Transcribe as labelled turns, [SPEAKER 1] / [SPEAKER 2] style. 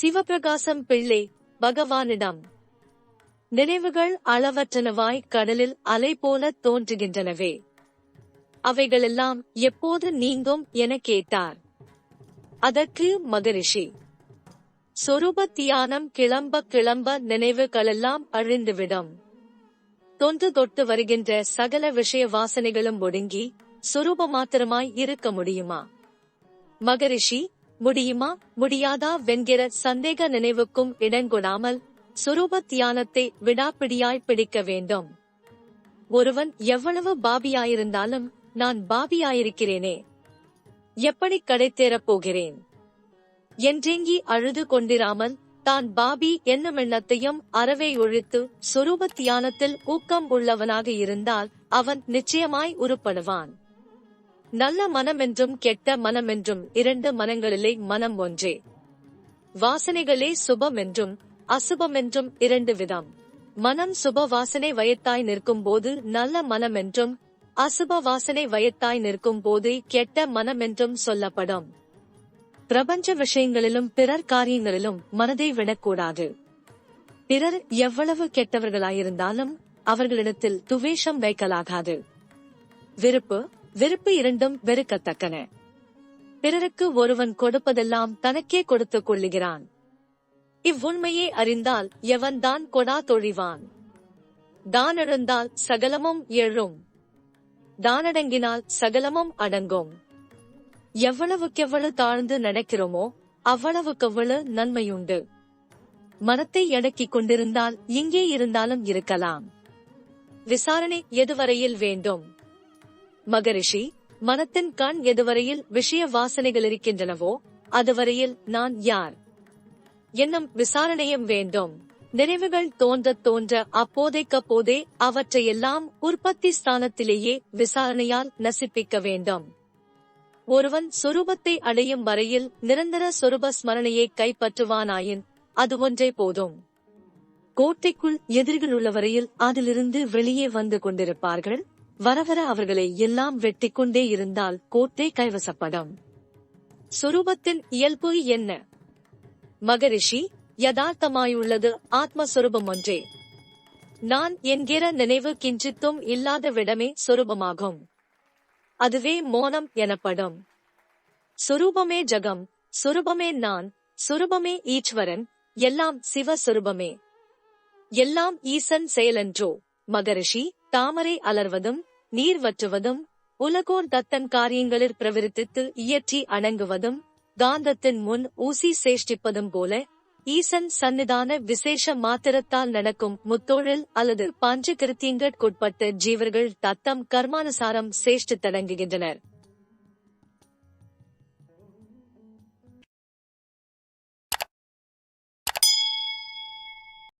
[SPEAKER 1] சிவபிரகாசம் பிள்ளை பகவானிடம். நினைவுகள் அளவற்றனவாய் கடலில் அலை போல தோன்றுகின்றனவே. அவைகளெல்லாம் எப்போது நீங்கும் என கேட்டார். அதற்கு மகரிஷி சொரூப தியானம் கிளம்ப கிளம்ப நினைவுகளெல்லாம் அழிந்துவிடும். தொன்று தொட்டு வருகின்ற சகல விஷய வாசனைகளும் ஒடுங்கி சொரூப மாத்திரமாய் இருக்க முடியுமா? மகரிஷி முடியுமா? முடியாதா? வென்கிற சந்தேக நினைவுக்கும் இடங்கொடாமல் சுரூப தியானத்தை விடாப்பிடியாய் பிடிக்க வேண்டும். ஒருவன் எவ்வளவு பாபியாயிருந்தாலும் நான் பாபியாயிருக்கிறேனே. எப்படி கடைத்தேறப் போகிறேன்? என்றேங்கி அழுது கொண்டிராமல் தான் பாபி என்னும் எண்ணத்தையும் அறவே ஒழித்து சொரூப தியானத்தில் ஊக்கம் உள்ளவனாக இருந்தால் அவன் நிச்சயமாய் உருப்படுவான். நல்ல மனமென்றும் கெட்ட மனமென்றும் இரண்டு மனங்களிலே மனம் ஒன்றே. வாசனைகளே சுபம் என்றும் அசுபம் என்றும் இரண்டு விதம். மனம் சுப வாசனை வயத்தாய் நிற்கும் போது நல்ல மனம் என்றும் அசுப வாசனை வயத்தாய் நிற்கும் போது கெட்ட மனம் என்றும் சொல்லப்படும். பிரபஞ்ச விஷயங்களிலும் பிறர் காரியங்களிலும் மனதை விடக்கூடாது. பிறர் எவ்வளவு கெட்டவர்களாயிருந்தாலும் அவர்களிடத்தில் துவேஷம் வைக்கலாகாது. விருப்பு வெறுப்பு இரண்டும் வெறுக்கத்தக்கன. பிறருக்கு ஒருவன் கொடுப்பதெல்லாம் தனக்கே கொடுத்துக் கொள்ளுகிறான். இவ்வுண்மையை அறிந்தால் எவன்தான் கொடா தொழிவான்? தானெழுந்தால் சகலமும் எழும். தானடங்கினால் சகலமும் அடங்கும். எவ்வளவுக்கெவ்வளவு தாழ்ந்து நடக்கிறோமோ அவ்வளவுக்கெவ்வளவு நன்மையுண்டு. மனத்தை அடக்கிக் கொண்டிருந்தால் எங்கே இருந்தாலும் இருக்கலாம். விசாரணை எதுவரையில் வேண்டும்? மகரிஷி மனத்தின் கண் எதுவரையில் விஷய வாசனைகள் இருக்கின்றனவோ அதுவரையில் நான் யார்? என்னும் விசாரணையும் வேண்டும். நினைவுகள் தோன்றத் தோன்ற அப்போதைக்கப்போதே அவற்றையெல்லாம் உற்பத்தி ஸ்தானத்திலேயே விசாரணையால் நசிப்பிக்க வேண்டும். ஒருவன் சொரூபத்தை அடையும் வரையில் நிரந்தர சொரூப ஸ்மரணையை கைப்பற்றுவானாயின் அது ஒன்றே போதும். கோட்டைக்குள் எதிரிகள் உள்ள வரையில் அதிலிருந்து வெளியே வந்து கொண்டிருப்பார்கள். வரவர அவர்களை எல்லாம் வெட்டிக் கொண்டே இருந்தால் கோட்டை கைவசப்படும். சொரூபத்தின் இயல்பு என்ன? மகரிஷி யதார்த்தமாயுள்ளது ஆத்மஸ்வரூபம் ஒன்றே. நான் என்கிற நினைவு கிஞ்சித்தும் இல்லாத விடமே சொரூபமாகும். அதுவே மோனம் எனப்படும். சுரூபமே ஜகம் சுரூபமே நான் சுரூபமே ஈஸ்வரன் எல்லாம் சிவ சுரூபமே எல்லாம் ஈசன் செயலன்றோ. மகரிஷி தாமரை அலர்வதும் நீர் வற்றுவதும் உலகோர் தத்தன் காரியங்களில் பிரவர்த்தித்து இயற்றி அணங்குவதும் காந்தத்தின் முன் ஊசி சேஷ்டிப்பதும் போல ஈசன் சன்னிதான விசேஷ மாத்திரத்தால் நடக்கும் முத்தொழில் அல்லது பஞ்ச கிருத்தியங்கட்குட்பட்ட ஜீவர்கள் தத்தம் கர்மானுசாரம் சேஷ்டி தொடங்குகின்றனர்.